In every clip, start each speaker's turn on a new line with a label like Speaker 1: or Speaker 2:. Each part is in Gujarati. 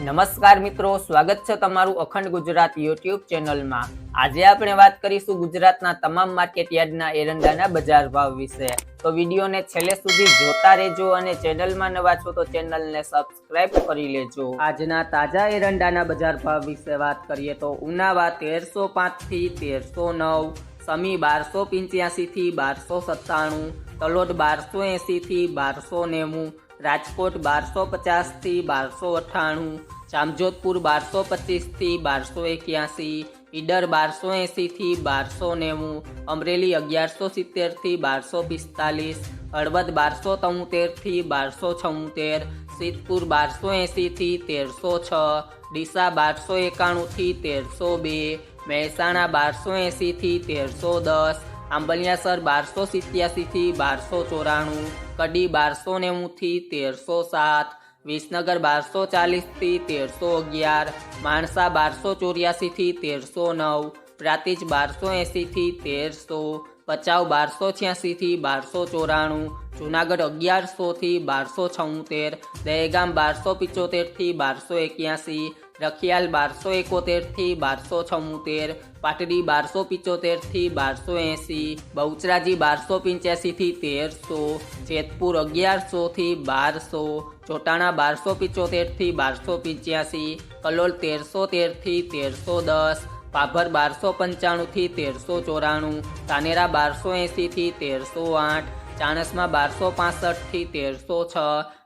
Speaker 1: નમસ્કાર મિત્રો, સ્વાગત છે તમારું અખંડ ગુજરાત યુટ્યુબ ચેનલમાં. આજે આપણે વાત કરીશું ગુજરાતના તમામ માર્કેટ યાર્ડના એરંડાના બજાર ભાવ વિશે. તો વિડીયોને છેલ્લે સુધી જોતા રહેજો અને ચેનલમાં નવા છો તો ચેનલને સબસ્ક્રાઇબ કરી લેજો. આજના તાજા એરંડાના બજાર ભાવ વિશે વાત કરીએ તો ઉનાવા તેરસો પાંચથી તેરસો નવ, સમી બારસો પંચ્યાસીથી બારસો સત્તાણું, તલોદ બારસો એંસીથી બારસો નેવું રાજકોટ બારસો પચાસથી બારસો અઠ્ઠાણું જામજોધપુર બારસો પચીસથી બારસો એક્યાસી, ઈડર બારસો એંસીથી બારસો નેવું, અમરેલી અગિયારસો સિત્તેરથી બારસો પિસ્તાલીસ, હળવદ બારસો તોતેરથી બારસો છોતેર, સિદ્ધપુર બારસો એંસીથી તેરસો છ, ડીસા બારસો એકાણુંથી તેરસો બે, મહેસાણા બારસો એંસીથી તેરસો દસ આંબલિયાસર બારસો સિત્યાસીથી બારસો ચોરાણું, કડી બારસો નેવુંથી તેરસો સાત, વિસનગર બારસો ચાલીસથી તેરસો અગિયાર, માણસા બારસો ચોર્યાસીથી તેરસો નવ, પ્રાતિજ બારસો એંસીથી તેરસો, પચાવ બારસો છ્યાસીથી બારસો ચોરાણું, જુનાગઢ અગિયારસોથી બારસો છોતેર, દહેગામ બારસો પિચોતેરથી બારસો એક્યાસી રખિયાલ બારસો એકોતેરથી બારસો છમોતેર, પાટડી બારસો પિચોતેરથી બારસો એંસી, બહુચરાજી બારસો પંચ્યાસીથી તેરસો, જેતપુર અગિયારસોથી બારસો, ચોટાણા બારસો પિચોતેરથી બારસો પંચ્યાસી, કલોલ તેરસો તેરથી તેરસો દસ, પાભર બારસો પંચાણુંથી તેરસો ચોરાણું તાનેરા બારસો એંસીથી તેરસો આઠ ચાણસમાં બારસો પાસઠથી તેરસો છ,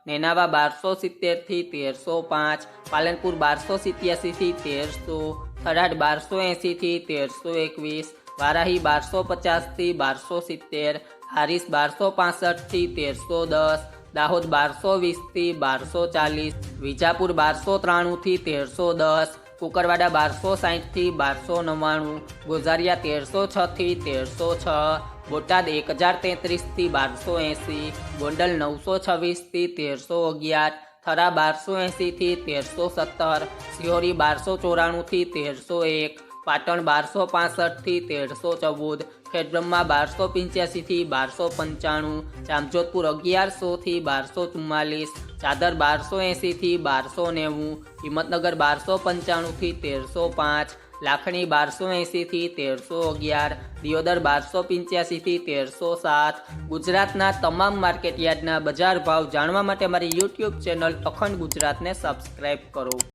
Speaker 1: નેનાવા બારસો સિત્તેરથી તેરસો પાંચ, પાલનપુર બારસો સિત્યાસીથી તેરસો, થરાદ બારસો એંસીથી તેરસો એકવીસ, વારાહી બારસો પચાસથી બારસો સિત્તેર, હારીસ બારસો પાસઠથી તેરસો દસ, દાહોદ બારસો વીસથી બારસો ચાલીસ, વિજાપુર બારસો ત્રાણુંથી તેરસો દસ, કુકરવાડા બારસો સાહીઠથી બારસો નવ્વાણું, ગોઝારિયા તેરસો છથી તેરસો છ બોટાદ એક હજાર તેત્રીસથી બારસો એંસી ગોંડલ નવસો છવ્વીસથી તેરસો અગિયાર થરા બારસો એંસીથી તેરસો સત્તર સિહોરી બારસો ચોરાણુંથી તેરસો એક પાટણ બારસો પાસઠથી તેરસો ચૌદ ખેડબ્રહ્મા બારસો પંચ્યાસીથી બારસો પંચાણું જામજોધપુર અગિયારસોથી બારસો ચુમ્માલીસ ચાદર બારસો એંસીથી બારસો નેવું હિંમતનગર બારસો પંચાણુંથી તેરસો પાંચ લાખણી બારસો એંસીથી તેરસો અગિયાર, દિયોદર બારસો પંચ્યાસીથી તેરસો સાત. ગુજરાતના તમામ માર્કેટ યાર્ડના બજાર ભાવ જાણવા માટે મારી યુટ્યુબ ચેનલ અખંડ ગુજરાતને સબસ્ક્રાઈબ કરો.